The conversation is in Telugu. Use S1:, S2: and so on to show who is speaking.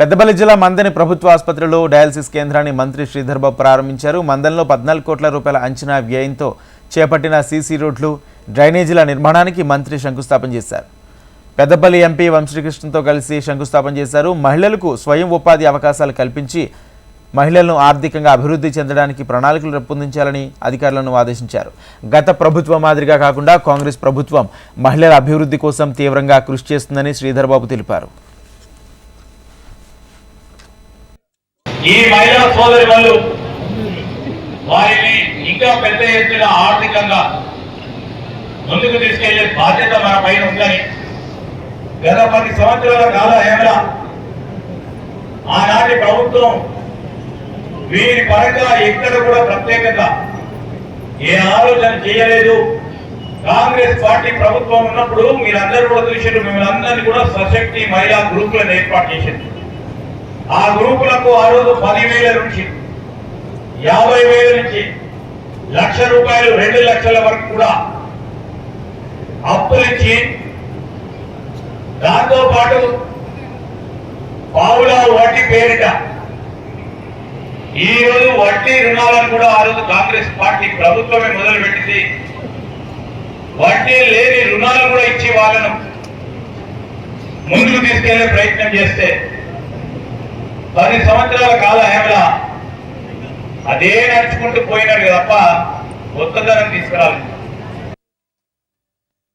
S1: పెద్దపల్లి జిల్లా మందని ప్రభుత్వ ఆసుపత్రిలో డయాలసిస్ కేంద్రాన్ని మంత్రి శ్రీధర్ బాబు ప్రారంభించారు. మందన్లో పద్నాలుగు కోట్ల రూపాయల అంచనా వ్యయంతో చేపట్టిన సీసీ రోడ్లు డ్రైనేజీల నిర్మాణానికి మంత్రి శంకుస్థాపన చేశారు. పెద్దపల్లి ఎంపీ వంశీకృష్ణతో కలిసి శంకుస్థాపన చేశారు. మహిళలకు స్వయం ఉపాధి అవకాశాలు కల్పించి మహిళలను ఆర్థికంగా అభివృద్ధి చెందడానికి ప్రణాళికలు రూపొందించాలని అధికారులను ఆదేశించారు. గత ప్రభుత్వం మాదిరిగా కాకుండా కాంగ్రెస్ ప్రభుత్వం మహిళల అభివృద్ధి కోసం తీవ్రంగా కృషి చేస్తుందని శ్రీధర్బాబు తెలిపారు.
S2: ఈ మహిళా సోదరి వాళ్ళు వారిని ఇంకా పెద్ద ఎత్తున ఆర్థికంగా ముందుకు తీసుకెళ్ళే బాధ్యత మన పైన ఉందని గత పది సంవత్సరాల కాల హేమల ఆనాటి ప్రభుత్వం వీరి పరంగా ఎక్కడ కూడా ప్రత్యేకంగా ఏ ఆలోచన చేయలేదు. కాంగ్రెస్ పార్టీ ప్రభుత్వం ఉన్నప్పుడు మీరందరూ కూడా చూసారు మిమ్మల్ని అందరినీ కూడా సశక్తి మహిళా గ్రూపులను ఏర్పాటు చేసింది ఆ గ్రూపులకు ఆ రోజు పదివేల నుంచి యాభై వేల నుంచి లక్ష రూపాయలు రెండు లక్షల వరకు కూడా అప్పులిచ్చి దాంతో పాటు పావులా వడ్డీ పేరిట ఈ రోజు వడ్డీ రుణాలను కూడా ఆ రోజు కాంగ్రెస్ పార్టీ ప్రభుత్వమే మొదలుపెట్టింది. వడ్డీ లేని రుణాలు కూడా ఇచ్చి వాళ్ళను ముందుకు తీసుకెళ్ళే ప్రయత్నం చేస్తే పది సంవత్సరాల కాల హేమలా. అదే నడుచుకుంటూ పోయినాడు తప్ప కొత్తదనం తీసుకురాలేదు